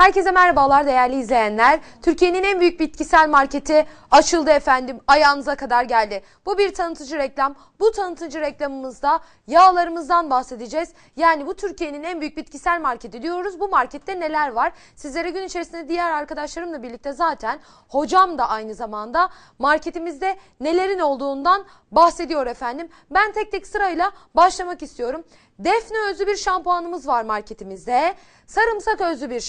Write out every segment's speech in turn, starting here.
Herkese merhabalar değerli izleyenler. Türkiye'nin en büyük bitkisel marketi açıldı efendim. Ayağınıza kadar geldi. Bu bir tanıtıcı reklam. Bu tanıtıcı reklamımızda yağlarımızdan bahsedeceğiz. Yani bu Türkiye'nin en büyük bitkisel marketi diyoruz. Bu markette neler var? Sizlere gün içerisinde diğer arkadaşlarımla birlikte zaten hocam da aynı zamanda marketimizde nelerin olduğundan bahsediyor efendim. Ben tek tek sırayla başlamak istiyorum. Defne özlü bir şampuanımız var marketimizde. Sarımsak özlü bir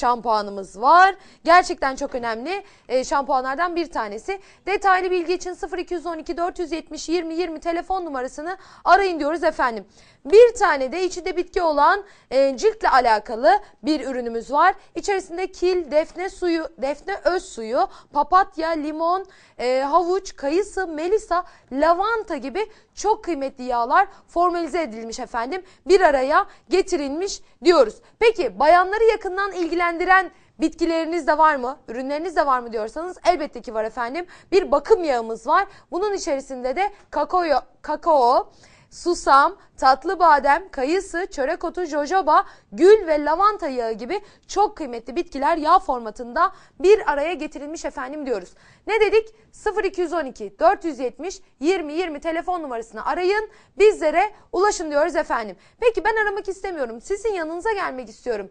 şampuanımız var. Gerçekten çok önemli e, şampuanlardan bir tanesi. Detaylı bilgi için 0212 470 20 20 telefon numarasını arayın diyoruz efendim. Bir tane de içinde bitki olan e, ciltle alakalı bir ürünümüz var. İçerisinde kil, defne suyu, defne öz suyu, papatya, limon, e, havuç, kayısı, melisa, lavanta gibi çok kıymetli yağlar formalize edilmiş efendim. Bir araya getirilmiş diyoruz. Peki bayanları yakından ilgilendiren Bitkileriniz de var mı? Ürünleriniz de var mı diyorsanız elbette ki var efendim. Bir bakım yağımız var. Bunun içerisinde de kakao, kakao susam, tatlı badem, kayısı, çörek otu, jojoba, gül ve lavanta yağı gibi çok kıymetli bitkiler yağ formatında bir araya getirilmiş efendim diyoruz. Ne dedik? 0212 470 20 20 telefon numarasını arayın bizlere ulaşın diyoruz efendim. Peki ben aramak istemiyorum sizin yanınıza gelmek istiyorum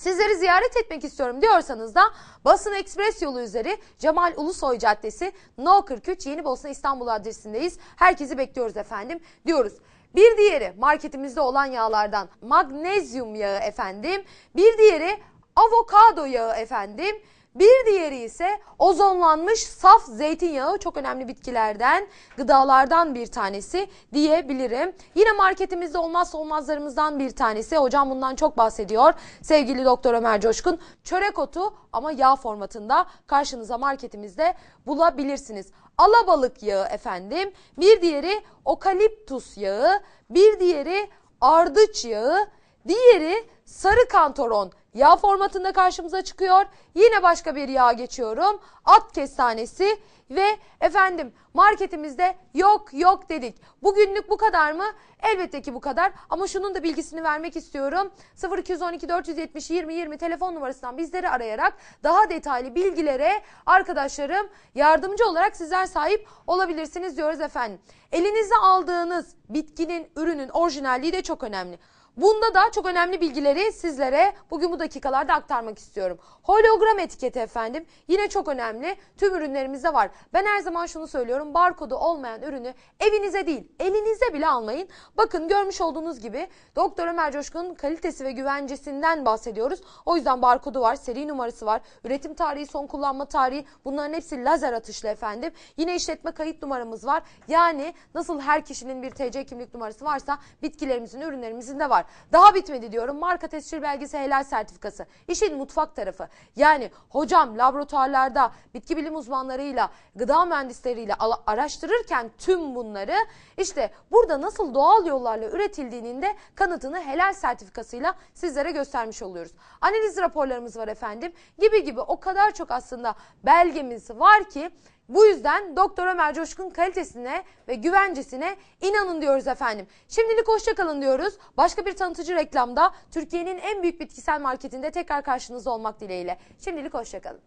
sizleri ziyaret etmek istiyorum diyorsanız da Basın Ekspres yolu üzeri Cemal Ulusoy Caddesi No 43 Yeni Bosna İstanbul adresindeyiz. Herkesi bekliyoruz efendim diyoruz. Bir diğeri marketimizde olan yağlardan magnezyum yağı efendim. Bir diğeri avokado yağı efendim. Bir diğeri ise ozonlanmış saf zeytinyağı çok önemli bitkilerden, gıdalardan bir tanesi diyebilirim. Yine marketimizde olmazsa olmazlarımızdan bir tanesi. Hocam bundan çok bahsediyor. Sevgili Doktor Ömer Coşkun. Çörek otu ama yağ formatında karşınıza marketimizde bulabilirsiniz. Alabalık yağı efendim. Bir diğeri okaliptus yağı. Bir diğeri ardıç yağı. Diğeri sarı kantoron yağ formatında karşımıza çıkıyor. Yine başka bir yağ geçiyorum. At kestanesi ve efendim marketimizde yok yok dedik. Bugünlük bu kadar mı? Elbette ki bu kadar ama şunun da bilgisini vermek istiyorum. 0212 470 20 20 telefon numarasından bizleri arayarak daha detaylı bilgilere arkadaşlarım yardımcı olarak sizler sahip olabilirsiniz diyoruz efendim. Elinize aldığınız bitkinin ürünün orijinalliği de çok önemli. Bunda da çok önemli bilgileri sizlere bugün bu dakikalarda aktarmak istiyorum. Hologram etiketi efendim yine çok önemli. Tüm ürünlerimizde var. Ben her zaman şunu söylüyorum. Barkodu olmayan ürünü evinize değil elinize bile almayın. Bakın görmüş olduğunuz gibi Doktor Ömer Coşkun'un kalitesi ve güvencesinden bahsediyoruz. O yüzden barkodu var, seri numarası var, üretim tarihi, son kullanma tarihi bunların hepsi lazer atışlı efendim. Yine işletme kayıt numaramız var. Yani nasıl her kişinin bir TC kimlik numarası varsa bitkilerimizin, ürünlerimizin de var. Daha bitmedi diyorum. Marka tescil belgesi helal sertifikası. İşin mutfak tarafı. Yani hocam laboratuvarlarda bitki bilim uzmanlarıyla, gıda mühendisleriyle araştırırken tüm bunları işte burada nasıl doğal yollarla üretildiğinin de kanıtını helal sertifikasıyla sizlere göstermiş oluyoruz. Analiz raporlarımız var efendim. Gibi gibi o kadar çok aslında belgemiz var ki bu yüzden Doktor Ömer Coşkun kalitesine ve güvencesine inanın diyoruz efendim. Şimdilik hoşçakalın diyoruz. Başka bir tanıtıcı reklamda Türkiye'nin en büyük bitkisel marketinde tekrar karşınızda olmak dileğiyle. Şimdilik hoşçakalın.